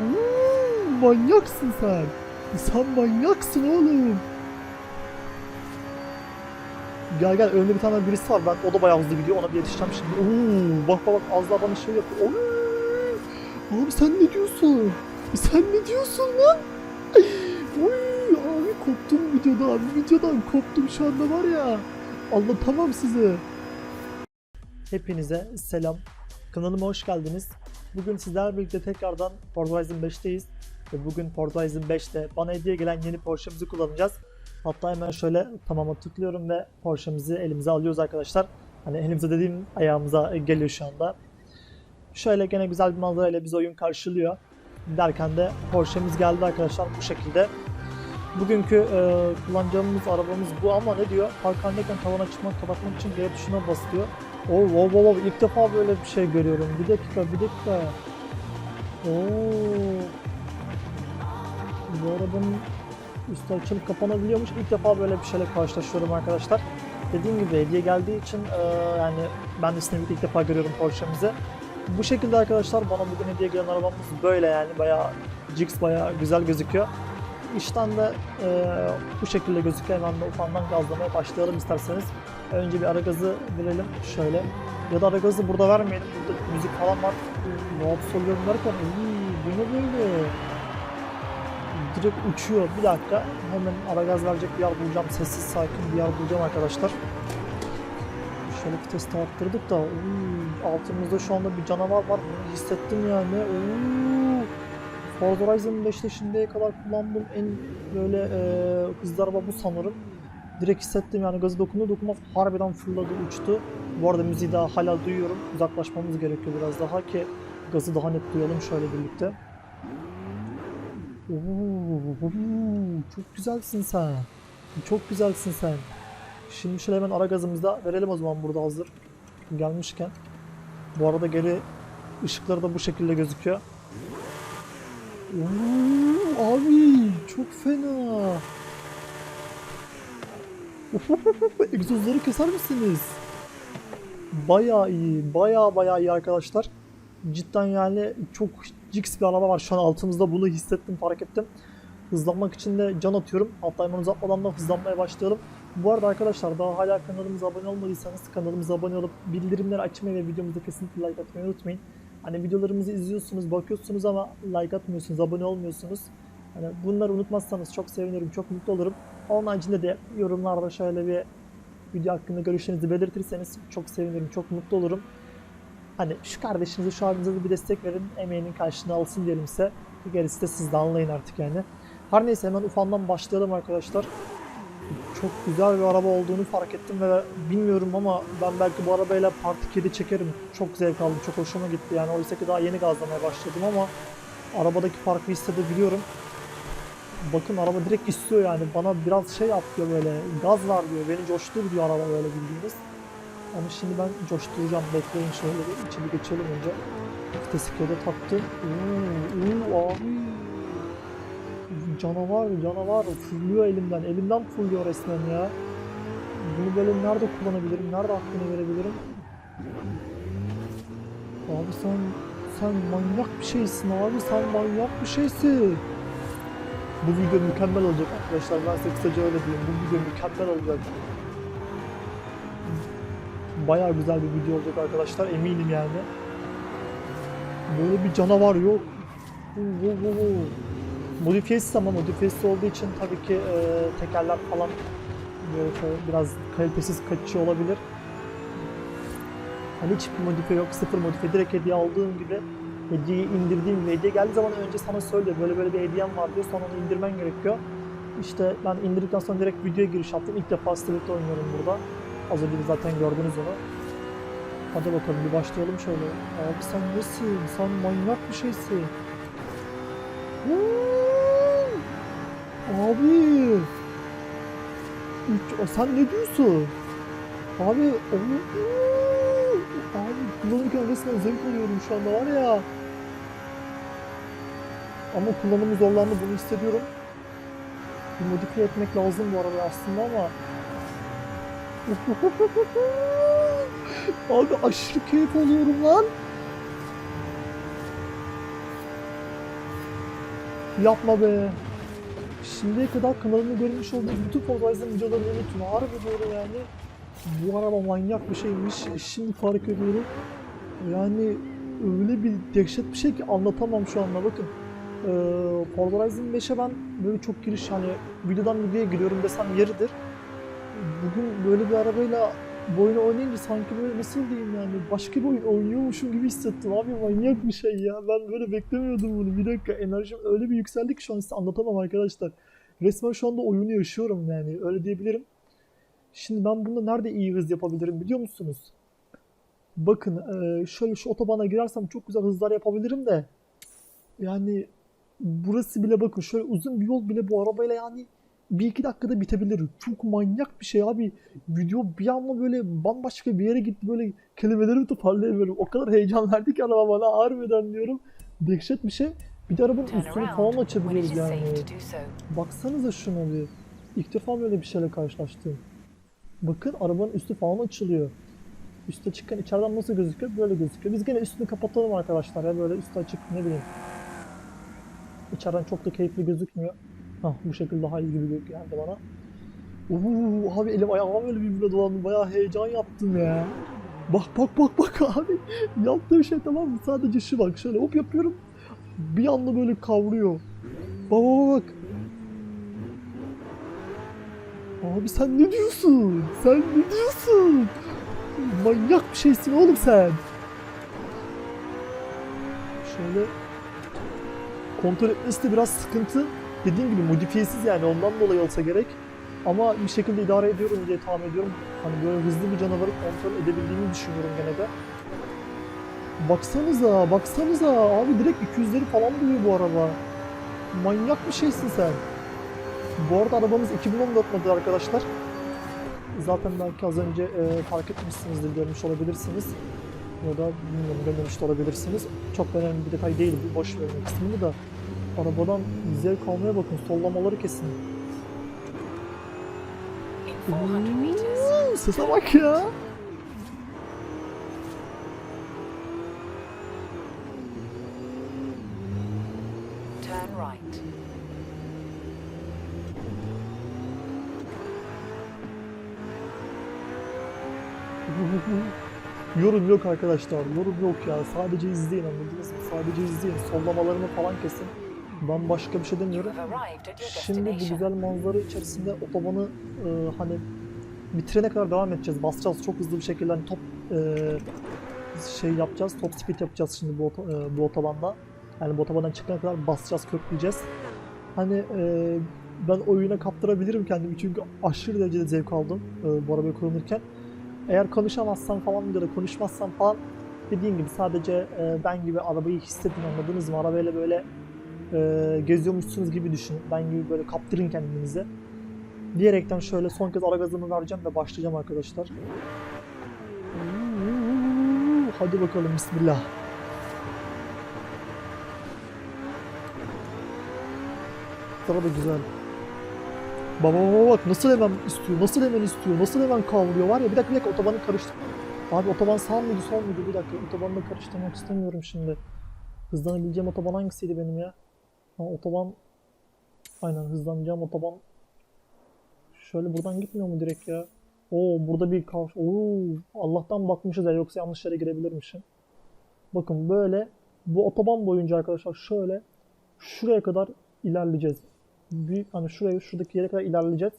Uuu, manyaksın sen. Sen manyaksın oğlum. Gel gel önümde bir tane birisi var. Ben o da bayağı hızlı gidiyor. Ona bir yetişeceğim şimdi. Oo, bak bak bak az daha bana şey yapıyor. Oo, abi sen ne diyorsun? Sen ne diyorsun lan? Oy abi koptum videoda abi. Videodan koptum şu anda var ya. Anlatamam size. Hepinize selam. Kanalıma hoş geldiniz. Bugün sizlerle birlikte tekrardan Forza Horizon 5'teyiz. Ve bugün Forza Horizon 5'te bana hediye gelen yeni Porsche'mizi kullanacağız. Hatta hemen şöyle tamama tıklıyorum ve Porsche'mizi elimize alıyoruz arkadaşlar. Hani elimize dediğim ayağımıza geliyor şu anda. Şöyle gene güzel bir manzarayla biz oyun karşılıyor. Derken de Porsche'miz geldi arkadaşlar bu şekilde. Bugünkü e, kullanacağımız arabamız bu ama ne diyor? Park halindeyken tavan açmak kapatmak için G tuşuna basılıyor. Oo, wow, wow. ilk defa böyle bir şey görüyorum. Bir dakika, bir dakika. Oo. Bu arabanın üstü açılıp kapanabiliyormuş. İlk defa böyle bir şeyle karşılaşıyorum arkadaşlar. Dediğim gibi hediye geldiği için e, yani ben de sizinle ilk defa görüyorum Porsche'mizi. Bu şekilde arkadaşlar bana bugün hediye gelen arabamız böyle yani bayağı Jix bayağı güzel gözüküyor. İşten de e, bu şekilde gözüküyor. Hemen de ufandan gazlamaya başlayalım isterseniz. Önce bir ara gazı verelim şöyle. Ya da ara gazı burada vermeyelim. Burada müzik falan var. Rahatsız oluyorum derken "Uy, bu ne böyle? Direkt uçuyor. Bir dakika. Hemen ara gaz verecek bir yer bulacağım. Sessiz sakin bir yer bulacağım arkadaşlar. Şöyle vitesi arttırdık da altımızda şu anda bir canavar var. Hissettim yani. Forza Horizon 5'te şimdiye kadar kullandığım en böyle e, hızlı araba bu sanırım. Direkt hissettim yani gazı dokundu dokunmaz harbiden fırladı uçtu. Bu arada müziği daha hala duyuyorum. Uzaklaşmamız gerekiyor biraz daha ki gazı daha net duyalım şöyle birlikte. Oo, çok güzelsin sen. Çok güzelsin sen. Şimdi şöyle hemen ara gazımızı da verelim o zaman burada hazır. Gelmişken. Bu arada geri ışıkları da bu şekilde gözüküyor. Oo, abi çok fena. Egzozları keser misiniz? Bayağı iyi, bayağı bayağı iyi arkadaşlar. Cidden yani çok jiks bir araba var şu an altımızda bunu hissettim, fark ettim. Hızlanmak için de can atıyorum. Hemen uzatmadan da hızlanmaya başlayalım. Bu arada arkadaşlar daha hala kanalımıza abone olmadıysanız kanalımıza abone olup bildirimleri açmayı ve videomuza kesinlikle like atmayı unutmayın. Hani videolarımızı izliyorsunuz, bakıyorsunuz ama like atmıyorsunuz, abone olmuyorsunuz. Hani bunları unutmazsanız çok sevinirim, çok mutlu olurum. Onun haricinde de yorumlarda şöyle bir video hakkında görüşlerinizi belirtirseniz çok sevinirim, çok mutlu olurum. Hani şu kardeşinize, şu abinize bir destek verin, emeğinin karşılığını alsın diyelim size. Gerisi de siz de anlayın artık yani. Her neyse hemen ufandan başlayalım arkadaşlar. Çok güzel bir araba olduğunu fark ettim ve bilmiyorum ama ben belki bu arabayla Part 2'de çekerim. Çok zevk aldım, çok hoşuma gitti yani. Oysa ki daha yeni gazlamaya başladım ama arabadaki farkı hissedebiliyorum. Bakın araba direkt istiyor yani. Bana biraz şey yapıyor böyle. Gaz var diyor. Beni coştur diyor araba böyle bildiğiniz. Onu şimdi ben coşturacağım. Bekleyin şöyle bir içeri geçelim önce. Vitesi kere taktı. Oo, abi. Canavar, canavar. Fırlıyor elimden. Elimden fırlıyor resmen ya. Bunu böyle nerede kullanabilirim? Nerede hakkını verebilirim? Abi sen sen manyak bir şeysin abi. Sen manyak bir şeysin. Bu video mükemmel olacak arkadaşlar. Ben size kısaca öyle diyeyim. Bu video mükemmel olacak. Bayağı güzel bir video olacak arkadaşlar. Eminim yani. Böyle bir canavar yok. Modifiyesiz ama modifiyesiz olduğu için tabii ki e, tekerler falan böyle biraz kalitesiz kaçıyor olabilir. Hani hiçbir modifiye yok, sıfır modifiye. Direkt hediye aldığım gibi hediyeyi indirdiğim gibi hediye geldiği zaman önce sana söylüyor böyle böyle bir hediyem var diyor sonra onu indirmen gerekiyor. İşte ben indirdikten sonra direkt videoya giriş yaptım. İlk defa Street'te oynuyorum burada. Az önce zaten gördünüz onu. Hadi bakalım bir başlayalım şöyle. Abi sen nesin? Sen manyak bir şeysin. Abi. Üç, sen ne diyorsun? Abi ooo. Abi kullanırken resmen zevk alıyorum şu anda var ya. Ama kullanımı zorlandı bunu hissediyorum. Bir modifiye etmek lazım bu arada aslında ama. Abi aşırı keyif alıyorum lan. Yapma be. Şimdiye kadar kanalımda görmüş olduğunuz bütün Forza videolarını unutun. Harbi doğru yani. Bu araba manyak bir şeymiş. Şimdi fark ediyorum. Yani öyle bir dehşet bir şey ki anlatamam şu anda bakın. Ee, Forza Horizon 5'e ben böyle çok giriş hani videodan videoya giriyorum desem yeridir. Bugün böyle bir arabayla bu oyunu oynayınca sanki böyle nasıl diyeyim yani başka bir oyun oynuyormuşum gibi hissettim. Abi manyak bir şey ya. Ben böyle beklemiyordum bunu. Bir dakika enerjim öyle bir yükseldi ki şu an size anlatamam arkadaşlar. Resmen şu anda oyunu yaşıyorum yani öyle diyebilirim. Şimdi ben bunda nerede iyi hız yapabilirim biliyor musunuz? Bakın eee, şöyle şu otobana girersem çok güzel hızlar yapabilirim de yani burası bile bakın şöyle uzun bir yol bile bu arabayla yani bir iki dakikada bitebilir. Çok manyak bir şey abi. Video bir anda böyle bambaşka bir yere gitti böyle kelimelerimi toparlayamıyorum. O kadar heyecan verdi ki araba bana harbiden diyorum. Dehşet bir şey. Bir de arabanın üstünü falan açabiliyoruz yani. Baksanıza şuna bir. İlk defa böyle bir şeyle karşılaştım. Bakın arabanın üstü falan açılıyor. Üstü açıkken içeriden nasıl gözüküyor? Böyle gözüküyor. Biz gene üstünü kapatalım arkadaşlar ya böyle üstü açık ne bileyim. İçeriden çok da keyifli gözükmüyor. Hah bu şekilde daha iyi gibi geldi bana. Uuu abi elim ayağıma böyle birbirine dolandı. Bayağı heyecan yaptım ya. Bak bak bak bak abi. Yaptığım şey tamam mı? Sadece şu bak şöyle hop yapıyorum. Bir anda böyle kavruyor. Bak bak bak. Abi sen ne diyorsun? Sen ne diyorsun? Manyak bir şeysin oğlum sen. Şöyle kontrol etmesi de biraz sıkıntı. Dediğim gibi modifiyesiz yani ondan dolayı olsa gerek. Ama bir şekilde idare ediyorum diye tahmin ediyorum. Hani böyle hızlı bir canavarı kontrol edebildiğimi düşünüyorum gene de. Baksanıza, baksanıza. Abi direkt 200'leri falan buluyor bu araba. Manyak bir şeysin sen. Bu arada arabamız 2014 model arkadaşlar. Zaten belki az önce e, fark etmişsinizdir, görmüş olabilirsiniz. Ya da bilmiyorum görmemiş de olabilirsiniz. Çok önemli bir detay değil, bu boş vermek kısmını da. Arabadan zevk almaya bakın, sollamaları kesin. In 400 meters, Uuu, Sese bak ya. turn right. Yorum yok arkadaşlar, yorum yok ya. Sadece izleyin anladınız mı? Sadece izleyin. Sollamalarını falan kesin. Ben başka bir şey demiyorum. Şimdi bu güzel manzara içerisinde otobanı e, hani bitirene kadar devam edeceğiz. Basacağız çok hızlı bir şekilde hani top e, şey yapacağız. Top speed yapacağız şimdi bu, e, bu otobanda. Yani bu otobandan çıkana kadar basacağız, kökleyeceğiz. Hani e, ben oyuna kaptırabilirim kendimi çünkü aşırı derecede zevk aldım e, bu arabayı kullanırken. Eğer konuşamazsam falan ya da konuşmazsam falan dediğim gibi sadece e, ben gibi arabayı hissedin anladınız mı? Arabayla böyle e, geziyormuşsunuz gibi düşünün. Ben gibi böyle kaptırın kendinizi. Diyerekten şöyle son kez ara gazımı vereceğim ve başlayacağım arkadaşlar. Hadi bakalım bismillah. Sıra da güzel. Baba baba bak nasıl hemen istiyor, nasıl hemen istiyor, nasıl hemen kavruyor var ya bir dakika bir dakika otobanı karıştır. Abi otoban sağ mıydı sol muydu bir dakika otobanı da karıştırmak istemiyorum şimdi. Hızlanabileceğim otoban hangisiydi benim ya? Ha, otoban aynen hızlanacağım otoban şöyle buradan gitmiyor mu direkt ya? Oo burada bir kav Oo Allah'tan bakmışız ya yoksa yanlış yere girebilirmişim. Bakın böyle bu otoban boyunca arkadaşlar şöyle şuraya kadar ilerleyeceğiz. Büyük hani şuraya şuradaki yere kadar ilerleyeceğiz.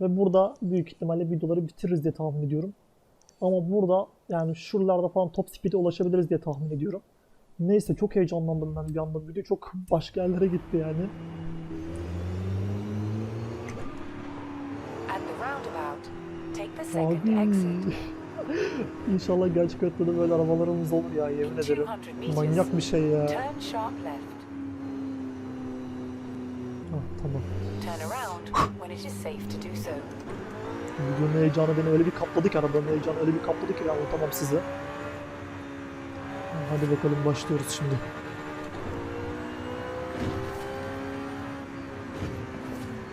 Ve burada büyük ihtimalle videoları bitiririz diye tahmin ediyorum. Ama burada yani şuralarda falan top speed'e ulaşabiliriz diye tahmin ediyorum. Neyse çok heyecanlandım ben bir anda. Video çok başka yerlere gitti yani. Abi. İnşallah gerçek hayatta da böyle arabalarımız olur ya yemin In ederim. 200 meters, Manyak bir şey ya. So. Videonun heyecanı beni öyle bir kapladı ki arabanın heyecanı öyle bir kapladı ki ben anlatamam size. Hadi bakalım başlıyoruz şimdi.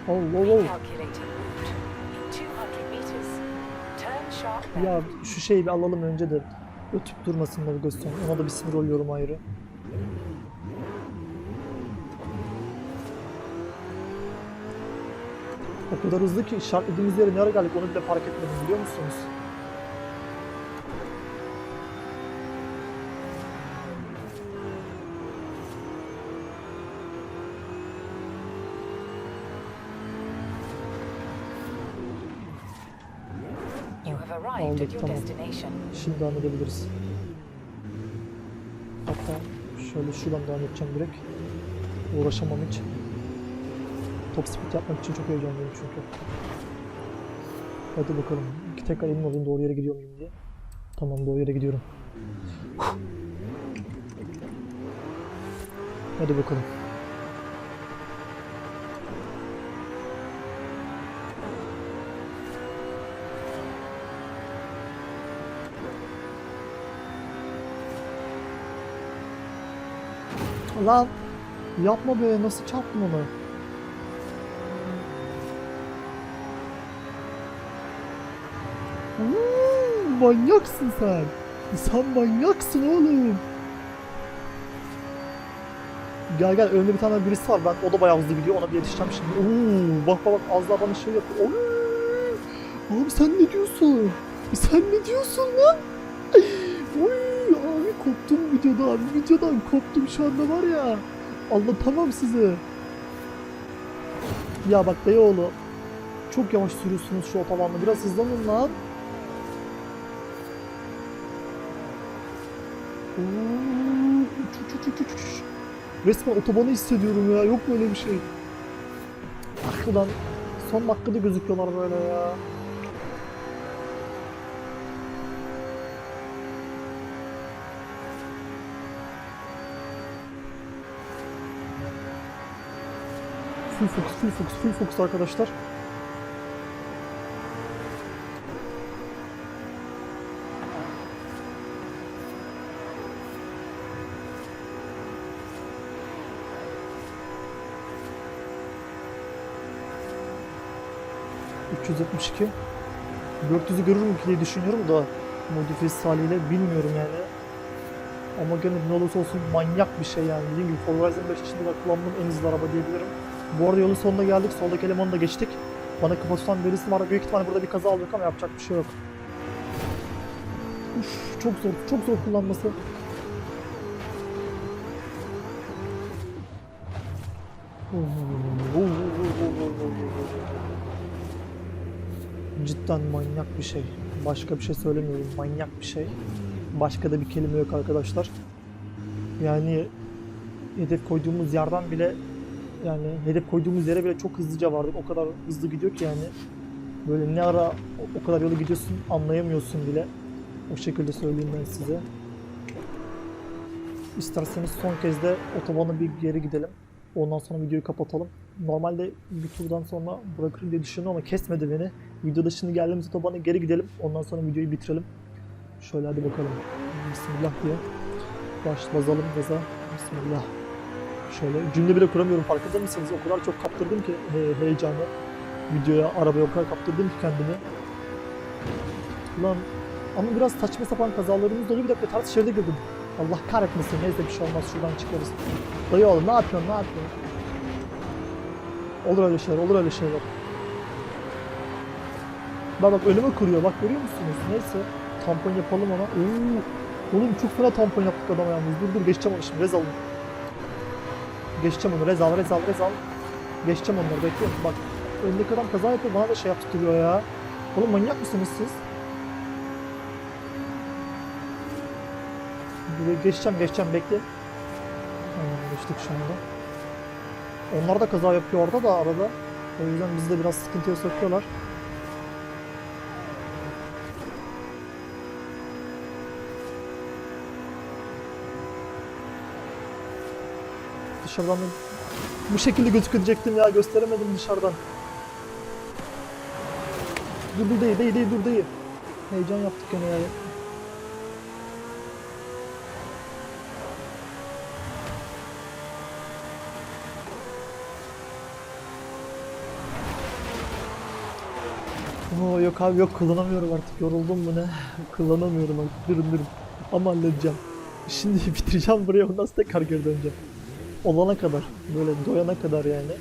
Oh, oh, oh. Recalculating route. In 200 meters, turn sharp left. Ya şu şeyi bir alalım önce de ötüp durmasın navigasyon. Ona da bir sinir oluyorum ayrı. O kadar hızlı ki işaretlediğimiz yere ne ara geldik onu bile fark etmedim biliyor musunuz? Aldık, tamam. Şimdi devam edebiliriz. Hatta şöyle şuradan devam edeceğim direkt. Uğraşamam hiç. Top speed yapmak için çok heyecanlıyım çünkü. Hadi bakalım. Tekrar emin olayım doğru yere gidiyor muyum diye. Tamam doğru yere gidiyorum. Hadi bakalım. Lan yapma be nasıl çarptın onu? Manyaksın sen. Sen manyaksın oğlum. Gel gel önümde bir tane birisi var. Ben o da bayağı hızlı gidiyor. Ona bir yetişeceğim şimdi. Oo, bak bak bak az daha bana şey yapıyor. Oo, abi sen ne diyorsun? Sen ne diyorsun lan? Oy abi koptum videodan. Videodan koptum şu anda var ya. Anlatamam size. Ya bak dayıoğlu. Çok yavaş sürüyorsunuz şu otobanda. Biraz hızlanın lan. Resmen otobanı hissediyorum ya. Yok böyle bir şey. Ulan. Son dakikada gözüküyorlar böyle ya. Full focus, full focus, full focus arkadaşlar. ...372... ...400'ü görürüm ki diye düşünüyorum da... ...modifiyesiz haliyle bilmiyorum yani. Ama gene ne olursa olsun manyak bir şey yani. Dediğim gibi Ford Horizon 5 içinde de kullandığım en hızlı araba diyebilirim. Bu arada yolun sonuna geldik. Soldaki elemanı da geçtik. Bana kafa tutan birisi var. Büyük ihtimalle burada bir kaza olacak ama yapacak bir şey yok. Uf, çok zor. Çok zor kullanması. Cidden manyak bir şey. Başka bir şey söylemiyorum. Manyak bir şey. Başka da bir kelime yok arkadaşlar. Yani hedef koyduğumuz yerden bile yani hedef koyduğumuz yere bile çok hızlıca vardık. O kadar hızlı gidiyor ki yani. Böyle ne ara o- kadar yolu gidiyorsun anlayamıyorsun bile. O şekilde söyleyeyim ben size. İsterseniz son kez de otobana bir geri gidelim. Ondan sonra videoyu kapatalım. Normalde bir turdan sonra bırakırım diye düşündüm ama kesmedi beni. Videoda şimdi geldiğimiz otobana geri gidelim. Ondan sonra videoyu bitirelim. Şöyle hadi bakalım. Bismillah diye. Baş bazalım gaza. Bismillah. Şöyle cümle bile kuramıyorum farkında mısınız? O kadar çok kaptırdım ki he- heyecanı. Videoya, arabaya o kadar kaptırdım ki kendimi. Ulan ama biraz saçma sapan kazalarımız da oluyor. Bir dakika ters şeride girdim. Allah kahretmesin. Neyse bir şey olmaz. Şuradan çıkarız. Dayı oğlum ne yapıyorsun? Ne yapıyorsun? Olur öyle şeyler. Olur öyle şeyler. Bak bak önüme kırıyor. Bak görüyor musunuz? Neyse. Tampon yapalım ona. Oo. Oğlum çok fena tampon yaptık adama yalnız. Dur dur geçeceğim onu şimdi. Rez alın. Geçeceğim onu. Rez al, rez al, rez al. Geçeceğim onları. Bekleyin. Bak. Öndeki adam kaza yapıyor. Bana da şey yaptırıyor ya. Oğlum manyak mısınız siz? Geçeceğim, geçeceğim. Bekle. Tamam, geçtik şu anda. Onlar da kaza yapıyor orada da arada. O yüzden bizi de biraz sıkıntıya sokuyorlar. Dışarıdan bu şekilde gözükecektim ya gösteremedim dışarıdan. Dur dur değil değil dur değil. Heyecan yaptık gene ya. Oo, yok abi yok kullanamıyorum artık yoruldum mu ne? Kullanamıyorum artık durun durun. Ama halledeceğim. Şimdi bitireceğim buraya ondan sonra tekrar geri döneceğim olana kadar böyle doyana kadar yani.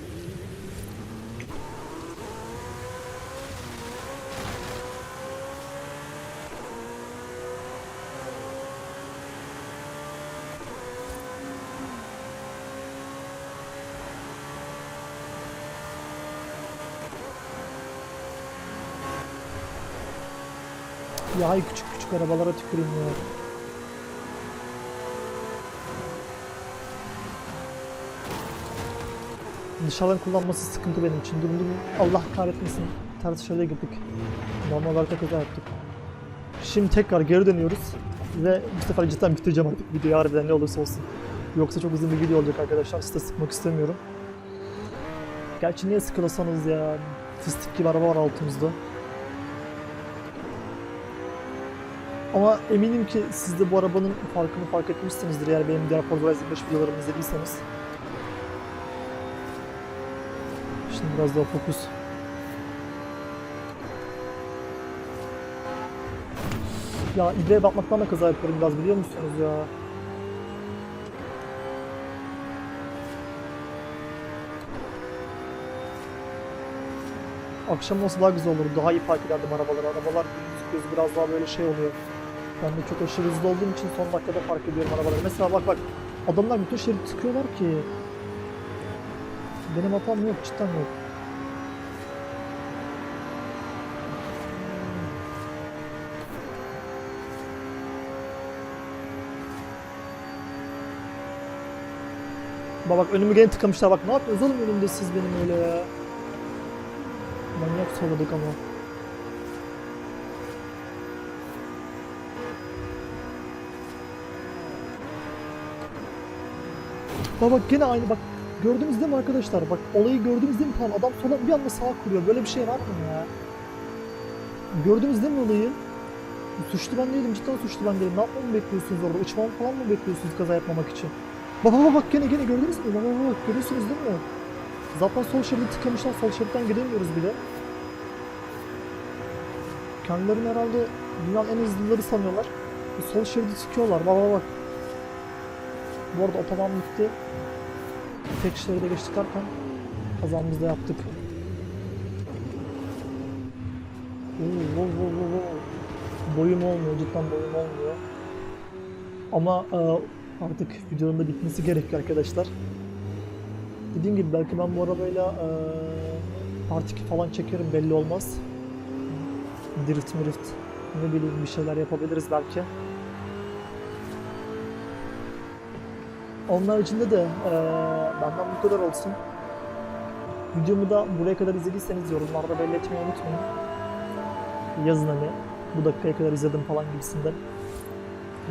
Ya ay küçük küçük arabalara tüküreyim ya. Dışarıdan kullanması sıkıntı benim için. Dur. Allah kahretmesin. Ters şöyle girdik. Normal olarak kaza yaptık. Şimdi tekrar geri dönüyoruz. Ve bu sefer cidden bitireceğim artık videoyu harbiden ne olursa olsun. Yoksa çok uzun bir video olacak arkadaşlar. Size sıkmak istemiyorum. Gerçi niye sıkılırsanız ya. Fıstık gibi araba var altımızda. Ama eminim ki siz de bu arabanın farkını fark etmişsinizdir eğer benim diğer Horizon 5 videolarımı izlediyseniz. Şimdi biraz daha fokus. Ya ibreye bakmaktan da kaza yapıyorum biraz biliyor musunuz ya? Akşam olsa daha güzel olur. Daha iyi park ederdim arabaları. Arabalar göz biraz daha böyle şey oluyor. Ben de çok aşırı hızlı olduğum için son dakikada fark ediyorum arabaları. Mesela bak bak adamlar bütün şeridi tıkıyorlar ki. Benim hatam yok cidden yok. Bak bak önümü gene tıkamışlar bak ne yapıyorsunuz oğlum önümde siz benim öyle ya. Manyak solladık ama. Bak bak gene aynı bak gördünüz değil mi arkadaşlar? Bak olayı gördünüz değil mi? Tamam adam sola bir anda sağa kuruyor. Böyle bir şey var mı ya? Gördünüz değil mi olayı? Suçlu ben değilim cidden suçlu ben değilim. Ne yapmamı bekliyorsunuz orada? Uçmamı falan mı bekliyorsunuz kaza yapmamak için? Bak bak bak gene gene gördünüz mü? Bak bak bak görüyorsunuz değil mi? Zaten sol şeridi tıkamışlar sol şeritten gidemiyoruz bile. Kendilerini herhalde dünyanın en hızlıları sanıyorlar. Sol şeridi tıkıyorlar. Bak bak bak. Bu arada otoban bitti. Tek şeride geçtik derken kazamızı da yaptık. Oo, oo, oo, oo. Boyum olmuyor, cidden boyum olmuyor. Ama e, artık videonun da bitmesi gerekiyor arkadaşlar. Dediğim gibi belki ben bu arabayla e, 2 falan çekerim belli olmaz. Drift drift ne bileyim bir şeyler yapabiliriz belki. Onun haricinde de e, benden bu kadar olsun. Videomu da buraya kadar izlediyseniz yorumlarda belli etmeyi unutmayın. Yazın hani bu dakikaya kadar izledim falan gibisinden.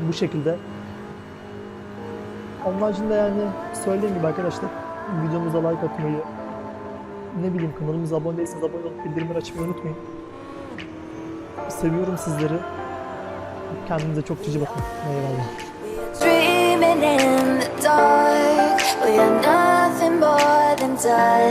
Bu şekilde. Onun haricinde yani söylediğim gibi arkadaşlar videomuza like atmayı ne bileyim kanalımıza abone değilseniz abone olup bildirimleri açmayı unutmayın. Seviyorum sizleri. Kendinize çok cici bakın. Eyvallah. Dreaming in the dark, we are nothing more than dust.